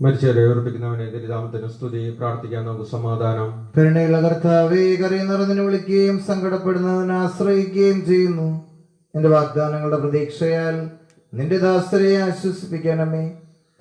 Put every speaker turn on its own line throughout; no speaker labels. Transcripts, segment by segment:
മരിച്ചവരെ ഉറപ്പിക്കുന്നവനെ ദരിതാമത്തിന് സ്തുതി പ്രാർത്ഥിക്കാൻ നമുക്ക് സമാധാനം.
കരുണയുള്ള കർത്താവേ കരയുന്നറിഞ്ഞു വിളിക്കുകയും സങ്കടപ്പെടുന്നതിന് ആശ്രയിക്കുകയും ചെയ്യുന്നു. എന്റെ വാഗ്ദാനങ്ങളുടെ പ്രതീക്ഷയാൽ നിന്റെ ദാസരെ ആശ്വസിപ്പിക്കണമേ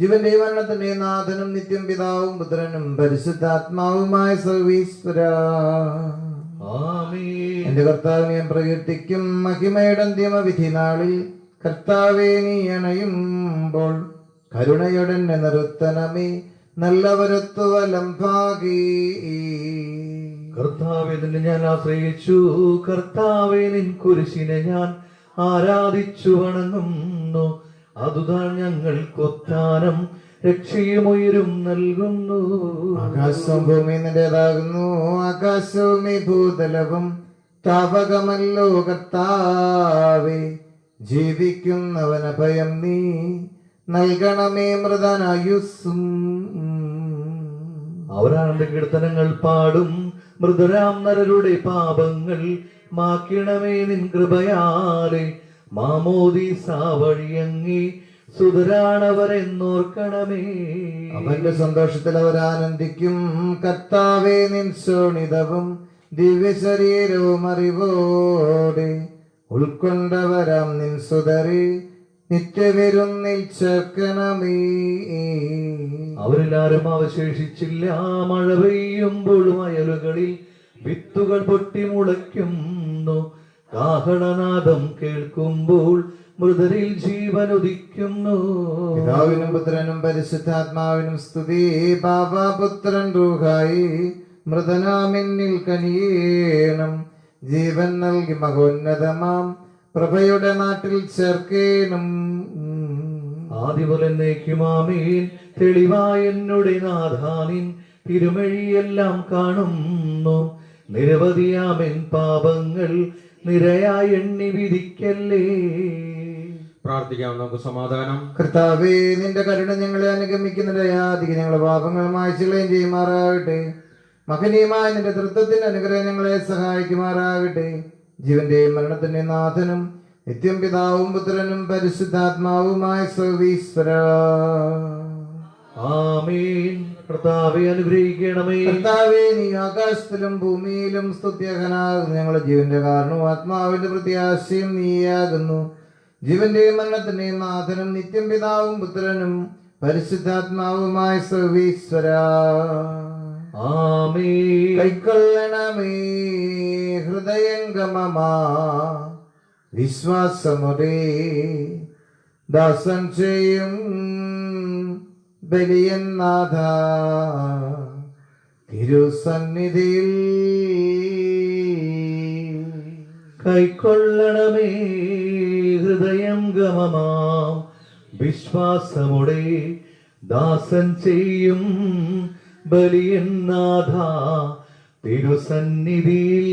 ജീവന്റെ മരണത്തിന്റെ നാഥനും നിത്യം പിതാവും പുത്രനും പരിശുദ്ധാത്മാവുമായ സർവീശ്വര.
ആമേൻ.
എന്റെ കർത്താവിനെ ഞാൻ പ്രകീർത്തിക്കും മഹിമയുടെ അന്തിമ വിധി നാളിൽ കർത്താവേ നീ അണയുമ്പോൾ കരുണയുടെ നിറുത്തനമേ നല്ലവരത്വലം ഭാഗി.
കർത്താവെ നിന്നെ ഞാൻ ആശ്രയിച്ചു. കർത്താവെ നിൻ കുരിശിനെ ഞാൻ ആരാധിച്ചു വണങ്ങുന്നു. അതുതാൻ ഞങ്ങൾക്കൊത്താനം രക്ഷയുമുയരും നൽകുന്നു.
ആകാശം ഭൂമി നിന്റേതാകുന്നു. ആകാശവും ഭൂതലവും താപകമല്ലോ കർത്താവേ ജീവിക്കുന്നവന ഭയം നീ. നൽകണമേ മൃതനായുസ്സും.
അവരാണ്ട് കീർത്തനങ്ങൾ പാടും. മൃദുരാം നരരുടെ പാപങ്ങൾ മാക്കിണമേ നിൻ കൃപയാലെ. മാമോദി സാവഴിയങ്ങി സുതരാണവരെന്നോർക്കണമേ.
അവന്റെ സന്തോഷത്തിൽ അവരാനന്ദിക്കും. കർത്താവേ നിൻ ശോണിതവും ദിവ്യശരീരവും അറിവോടെ ഉൾക്കൊണ്ടവരാം നിൻ സുതറി നിത്യവിരുന്നിൽ ചേർക്കണമേ.
അവരെല്ലാരും അവശേഷിച്ചില്ല. മഴ പെയ്യുമ്പോഴും അയലുകളിൽ വിത്തുകൾ പൊട്ടി മുളയ്ക്കുന്നു. കാഹളനാദം കേൾക്കുമ്പോൾ മൃതരിൽ ജീവൻ ഉദിക്കുന്നു
പിതാവിനും പുത്രനും പരിശുദ്ധാത്മാവിനും സ്തുതി. ബാബാപുത്രൻ റൂഹായി മൃതനാമിന്നിൽ കനിയേണം. ജീവൻ നൽകി മഹോന്നതമാം. പ്രഭയുടെ നാട്ടിൽ ചേർക്കേണം
ആദിമുലന്നേക്കുമാമീൻ തെളിവായ എന്നുടെ നാഥാനിൻ തിരുമഴിയെല്ലാം കാണുന്നു. നിരവധിയാമെൻ പാപങ്ങൾ നിരയായി എണ്ണി വിധിക്കല്ലേ?
പ്രാർത്ഥിക്കാം നമുക്ക് സമാധാനം.
കർത്താവേ നിന്റെ കരുണ ഞങ്ങളെ അനുഗമിക്കുന്നതിനാധികം ഞങ്ങളെ പാപങ്ങൾ മായ്ച്ചുകളയും ചെയ്യുമാറാകട്ടെ. മഹനീയമായ നിന്റെ തൃത്വത്തിന്റെ അനുഗ്രഹം ഞങ്ങളെ സഹായിക്കുമാറാകട്ടെ. ജീവന്റെയും മരണത്തിന്റെയും നാഥനും നിത്യം പിതാവും പുത്രനും പരിശുദ്ധാത്മാവുമായ സർവീശ്വര.
ആമീൻ. കർത്താവെ അനുഗ്രഹിക്കണമേ.
കർത്താവേ നീ ആകാശത്തിലും ഭൂമിയിലും സ്തുത്യകനാകുന്നു. ഞങ്ങളുടെ ജീവന്റെ കാരണവും ആത്മാവിന്റെ പ്രത്യാശയും നീയാകുന്നു. ജീവന്റെയും മരണത്തിന്റെയും നാഥനും നിത്യം പിതാവും പുത്രനും പരിശുദ്ധാത്മാവുമായ സർവീശ്വര.
ആമീൻ
കൈക്കൊള്ളണമേ. ഹൃദയംഗമമാ. വിശ്വാസമുറേ ദാസൻ ചെയ്യും ബലിയന്നാഥ തിരുസന്നിധിയിൽ
കൈക്കൊള്ളണമേ. ഹൃദയം ഗമമാം വിശ്വാസമുടെ. ദാസൻ ചെയ്യും ബലിയന്നാഥ തിരുസന്നിധിയിൽ.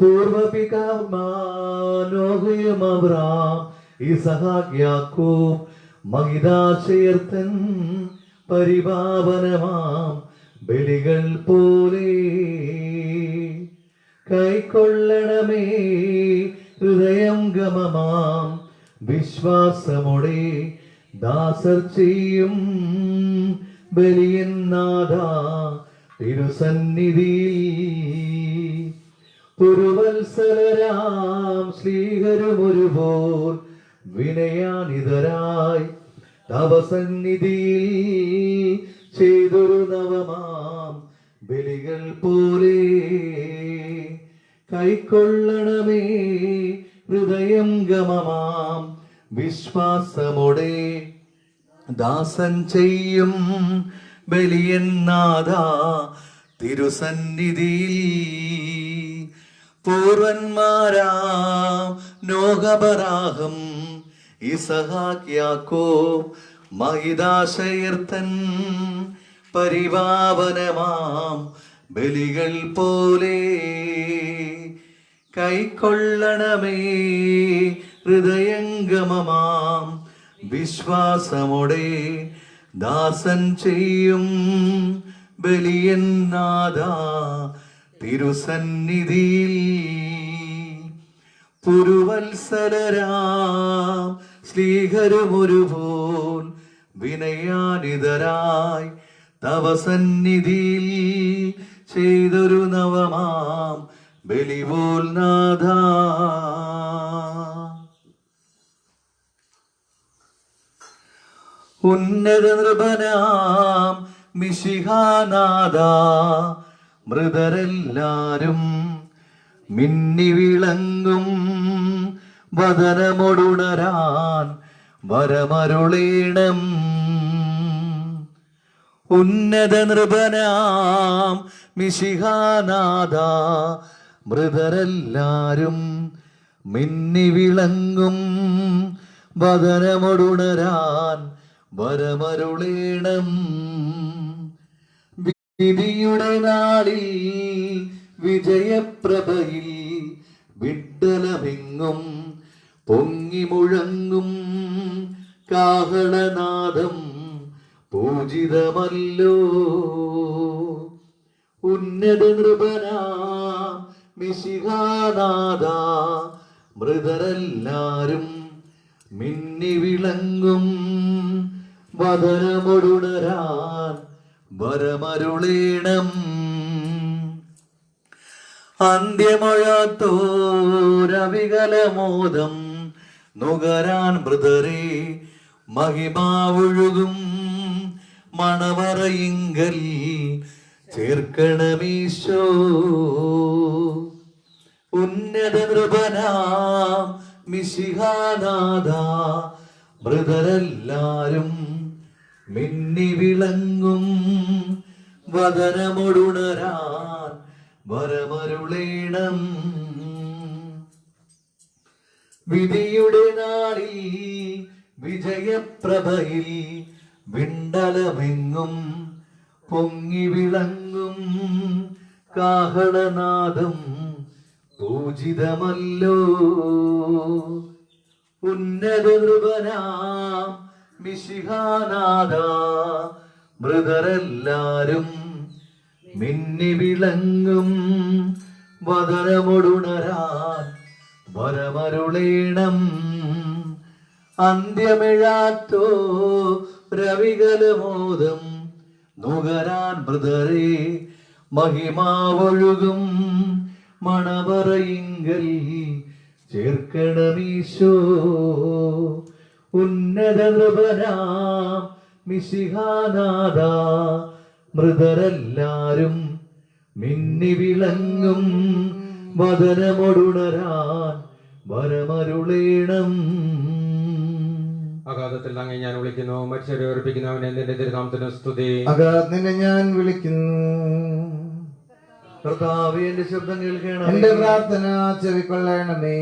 പൂർവപികാമാനോഹയും അബ്രാം ഇസഹാക്യാക്കൂബ് മഹിതാശയർത്തൻ പരിപാവനമാം. ബലികൾ പോലെ കൈക്കൊള്ളണമേ ഹൃദയം ഗമമാം വിശ്വാസമുടെ ദാസർ ചെയ്യും. ബലിയന്നാഥ തിരുസന്നിധി. പുരുവത്സലരാം ശ്രീഹരുമൊരുപോൽ വിനയാനിതരായി തവസന്നിധിയിൽ ചെയ്തൊരു നവമാം ബലികൾ പോലെ. കൈക്കൊള്ളണമേ ഹൃദയം ഗമമാം വിശ്വാസമോടെ. ദാസൻ ചെയ്യും ബലിയന്നാഥ തിരുസന്നിധിയിൽ. പൂർവന്മാരാ നോഹബറാഹം ഇസഹാക്യാക്കോ മഹിതാശയർത്തൻ പരിപാവനമാം ബലികൾ പോലെ കൈക്കൊള്ളണമേ ഹൃദയംഗമമാം വിശ്വാസമോടെ ദാസൻ ചെയ്യും ബലിയന്നാഥ തിരുസന്നിധിയിൽ. പുരുവത്സലരാം ശ്രീഹരുമൊരുപോൽ വിനയാനിതരായി തവ സന്നിധിയിൽ ചെയ്തൊരു നവമാം ബലിപോൽ നാഥ. ഉന്നത നൃപനാം മിശിഹാനാഥ. മൃതരെല്ലാരും മിന്നി വിളങ്ങും വദനമൊടുണരാൻ വരമരുളീണം. ഉന്നത നൃപനാം മിശിഹാനാഥ. മൃതരെല്ലാരും മിന്നി വിളങ്ങും വദനമൊടുണരാൻ വരമരുളീണം. വിധിയുടെ നാളിൽ വിജയപ്രഭയിൽ വിഡ്ഡലമെങ്ങും പൊങ്ങി മുഴങ്ങും. കാഹളനാദം പൂജിതമല്ലോ. ഉന്നത നൃപന മിശിഹാനാഥ മൃതരെല്ലാരും മിന്നി വിളങ്ങും വദനമൊടുണരാൻ വരമരുളീണം. അന്ത്യമഴത്തോരവികലമോദം നുകരാൻ മൃതരെ മഹിമാവൊഴുകും. മണവറയിങ്കൽ ചേർക്കണമീശോ. ഉന്നത നൃപനാം മിശിഹാനാഥ മൃതരെല്ലാരും മിന്നി വിളങ്ങും വതനമൊടുണരാൻ വരമരുളേണം. വിധിയുടെ നാളിൽ വിജയപ്രഭയിൽ വിണ്ടലമെങ്ങും പൊങ്ങി വിളങ്ങും കാഹളനാദം പൂജിതമല്ലോ. ഉന്നത നൃപനാം മിശിഹാനാഥ മൃതരെല്ലാരും മിന്നി വിളങ്ങും വദനമൊടുണരാൻ വരമരുളീണം. അന്ത്യമിഴാത്തോ രവികലമോദം നുകരാൻ മൃതരെ മഹിമാവൊഴുകും. മണവറയിങ്കൽ ചേർക്കണമീശോ ഉന്നത നൃപനാം മിശിഹാനാഥ. മൃതരെല്ലാരും മിന്നി വിളങ്ങും വദനമൊടുണരാൻ വരമരുളീണം.
അഗാധത്തിൽ അങ്ങ് ഞാൻ വിളിക്കുന്നു മനുഷ്യരെ ഉറപ്പിക്കുന്നവനെ നിന്റെ തിരുനാമത്തിന് സ്തുതി.
അഗാധ നിന്നെ ഞാൻ വിളിക്കുന്നു.
കർത്താവേ എന്റെ ശബ്ദം കേൾക്കണം
എന്റെ പ്രാർത്ഥന ചെവിക്കൊള്ളണമേ.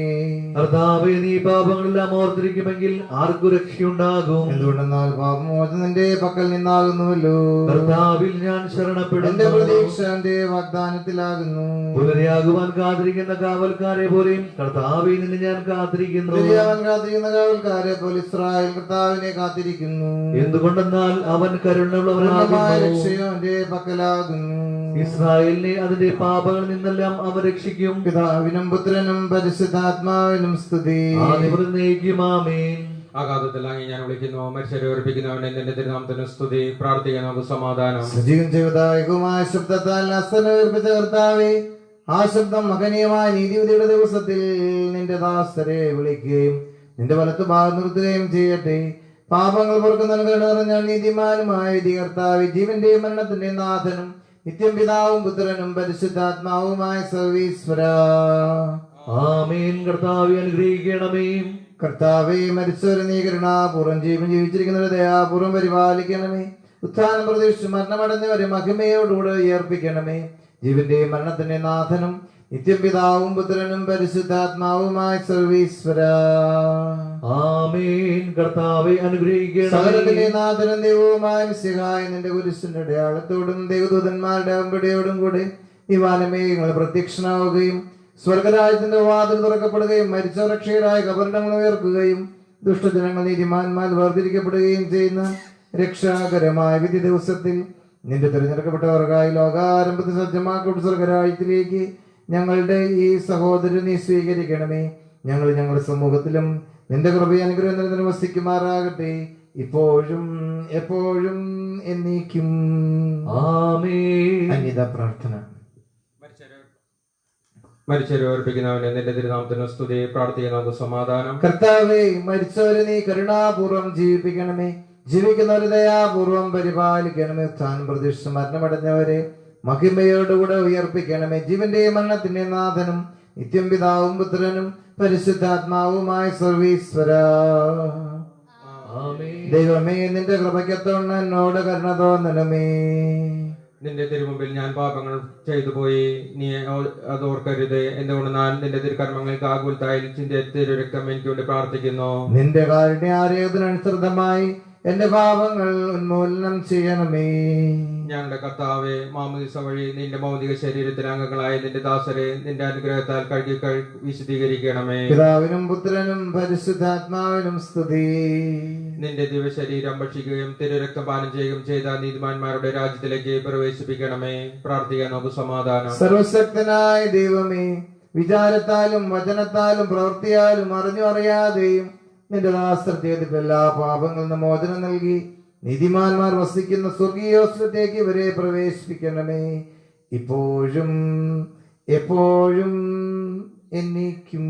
കർത്താവേ നീ പാപങ്ങളെല്ലാം ഓർത്തിരിക്കുമെങ്കിൽ ആർക്കു രക്ഷയുണ്ടാകും.
എന്തുകൊണ്ടെന്നാൽ പാപമോചനം നിന്റെ പക്കൽ നിന്നാകുന്നുവല്ലോ.
കർത്താവിൽ ഞാൻ
എന്റെ
ശരണപ്പെടുന്നു
പ്രതീക്ഷ എന്റെ വാഗ്ദാനത്തിലാകുന്നു.
പുലരിയാകുവാൻ കാത്തിരിക്കുന്ന കാവൽക്കാരെ പോലെയും കർത്താവിൽ നിന്ന് ഞാൻ കാത്തിരിക്കുന്നു.
കാത്തിരിക്കുന്ന കാവൽക്കാരെ പോലെ ഇസ്രായേൽ കർത്താവിനെ കാത്തിരിക്കുന്നു.
എന്തുകൊണ്ടെന്നാൽ അവൻ കരുണയുള്ളവനാകുന്നു.
രക്ഷയും എന്റെ പക്കലാകുന്നു.
ഇസ്രായേലിനെ അതിന്റെ പാപങ്ങളിൽ നിന്നെല്ലാം അവ രക്ഷിക്കും.
പിതാവിനും പുത്രനും പരിശുദ്ധാത്മാവിനും സ്തുതി.
അഗാധത്തിൽ അങ്ങേ ഞാൻ വിളിക്കുന്നു. മനുഷ്യരെ ഉറപ്പിക്കുന്നവനെ നിന്റെ തിരുനാമത്തിന് സ്തുതി. പ്രാർത്ഥിക്കാൻ നമുക്ക് സമാധാനം.
സജീവൻ ചെയ്തതായകുമായ ശബ്ദത്താൽ അസ്തനീർപ്പിച്ച കർത്താവേ ആ ശബ്ദം മകനീയമായ നീതിവിധിയുടെ ദിവസത്തിൽ നിന്റെ ദാസരെ വിളിക്കുകയും നിന്റെ വലത്ത് ഭാഗം നിർത്തുകയും ചെയ്യട്ടെ. പാപങ്ങൾ പുറക്കുന്ന നിറഞ്ഞ നീതിമാനുമായ വിധി കർത്താവ് ജീവന്റെയും മരണത്തിന്റെയും നാഥനും നിത്യം പിതാവും പുത്രനും പരിശുദ്ധാത്മാവുമായ സർവീശ്വര.
ആമേൻ. കർത്താവെ അനുഗ്രഹിക്കണമേ.
കർത്താവെ മരിച്ചവരെ നീ കരുണാപൂർവം ജീവൻ ജീവിച്ചിരിക്കുന്നവരെ ദയാപൂർവം പരിപാലിക്കണമേ. ഉത്ഥാനം പ്രതീക്ഷിച്ച് മരണമടഞ്ഞവരെ മഹിമയോടുകൂടെ ഉയർപ്പിക്കണമേ. ജീവന്റെയും മരണത്തിന്റെ നാഥനും നിത്യം പിതാവും പുത്രനും പരിശുദ്ധാത്മാവുമായ സർവീശ്വര.
ആമീൻ. കർത്താവെ അനുഗ്രഹിക്കണമേ.
നാഥനും ദൈവവുമായ മിശിഹായ നിന്റെ കുരിശിന്റെ അടയാളത്തോടും ദൈവദൂതന്മാരുടെ അമ്പടിയോടും കൂടി ഈ വാനമേഘങ്ങൾ പ്രത്യക്ഷനാവുകയും സ്വർഗരാജ്യത്തിന്റെ വാതിൽ തുറക്കപ്പെടുകയും മരിച്ച രക്ഷകരായ കബറിടങ്ങൾ ഉയർക്കുകയും ദുഷ്ടജനങ്ങൾ നീതിമാന്മാർ വേർതിരിക്കപ്പെടുകയും ചെയ്യുന്ന രക്ഷാകരമായ വിധി ദിവസത്തിൽ നിന്റെ തിരഞ്ഞെടുക്കപ്പെട്ടവർക്കായി ലോകാരംഭത്തിൽ സജ്ജമാക്കപ്പെട്ട സ്വർഗരാജ്യത്തിലേക്ക് ഞങ്ങളുടെ ഈ സഹോദരൻ നീ സ്വീകരിക്കണമേ. ഞങ്ങൾ ഞങ്ങളുടെ സമൂഹത്തിലും നിന്റെ കൃപ അനുഗ്രഹം നിരന്തരം വസിക്കുമാറാകട്ടെ ഇപ്പോഴും എപ്പോഴും എന്നേക്കും. അന്യത പ്രാർത്ഥന.
മരിച്ചവരോർപ്പിക്കുന്നവനെ നിന്റെ തിരുനാമത്തിന് സ്തുതി പ്രാർത്ഥിക്കുന്ന സമാധാനം.
കർത്താവേ മരിച്ചവരെ നീ കരുണാപൂർവം ജീവിപ്പിക്കണമേ. ജീവിക്കുന്നവരെ ദയാപൂർവം പരിപാലിക്കണമേ. താൻ പ്രതീക്ഷിച്ച് മരണമടഞ്ഞവരെ. മഹിമയോടുകൂടെ ഉയർപ്പിക്കണമേ. ജീവന്റെയും മരണത്തിന്റെ നാഥനും നിത്യം പിതാവും പുത്രനും പരിശുദ്ധാത്മാവുമായ സർവീശ്വര. ദൈവമേ നിന്റെ കൃപയ്ക്കത്തോണ്ട് എന്നോട് കരുണ തോന്നണമേ.
നിന്റെ തിരുമുമ്പിൽ ഞാൻ പാപങ്ങൾ ചെയ്തു പോയി. നീ അത് ഓർക്കരുത്. എന്തുകൊണ്ട് ഞാൻ നിന്റെ തിരുക്കർമ്മങ്ങൾക്ക് ആകുലത്തായി നിന്റെ തിരുരക്തം എനിക്ക് വേണ്ടി പ്രാർത്ഥിക്കുന്നു.
നിന്റെ കാരുണ്യാരേതിനനുസൃതമായി എന്റെ പാപങ്ങൾ ഉന്മൂലനം ചെയ്യണമേ.
ഞങ്ങളുടെ കർത്താവെ മാമുദിസ വഴി നിന്റെ ഭൗതിക ശരീരത്തിലെ അംഗങ്ങളായ നിന്റെ ദാസരെ നിന്റെ അനുഗ്രഹത്താൽ കഴുകി കഴി- വിശദീകരിക്കണമേ
പിതാവിനും പുത്രനും പരിശുദ്ധാത്മാവിനും സ്തുതി.
നിന്റെ ദിവശരീരം ഭക്ഷിക്കുകയും തിരുരക്തപാനം ചെയ്യുകയും ചെയ്ത നീതിമാന്മാരുടെ രാജ്യത്തിലേക്ക് പ്രവേശിപ്പിക്കണമേ. പ്രാർത്ഥിക്കാൻ നമുക്ക് സമാധാനം.
സർവശക്തനായ ദൈവമേ വിചാരത്താലും വചനത്താലും പ്രവൃത്തിയാലും അറിഞ്ഞു അറിയാതെയും നിന്റെ ദാസർ ചെയ്തിട്ട് എല്ലാ പാപങ്ങളിൽ നിന്ന് മോചനം നൽകി. നീതിമാന്മാർ വസിക്കുന്ന സ്വർഗീയോസ്ത്രത്തേക്ക് ഇവരെ പ്രവേശിപ്പിക്കണമേ. ഇപ്പോഴും എപ്പോഴും എന്നേക്കും.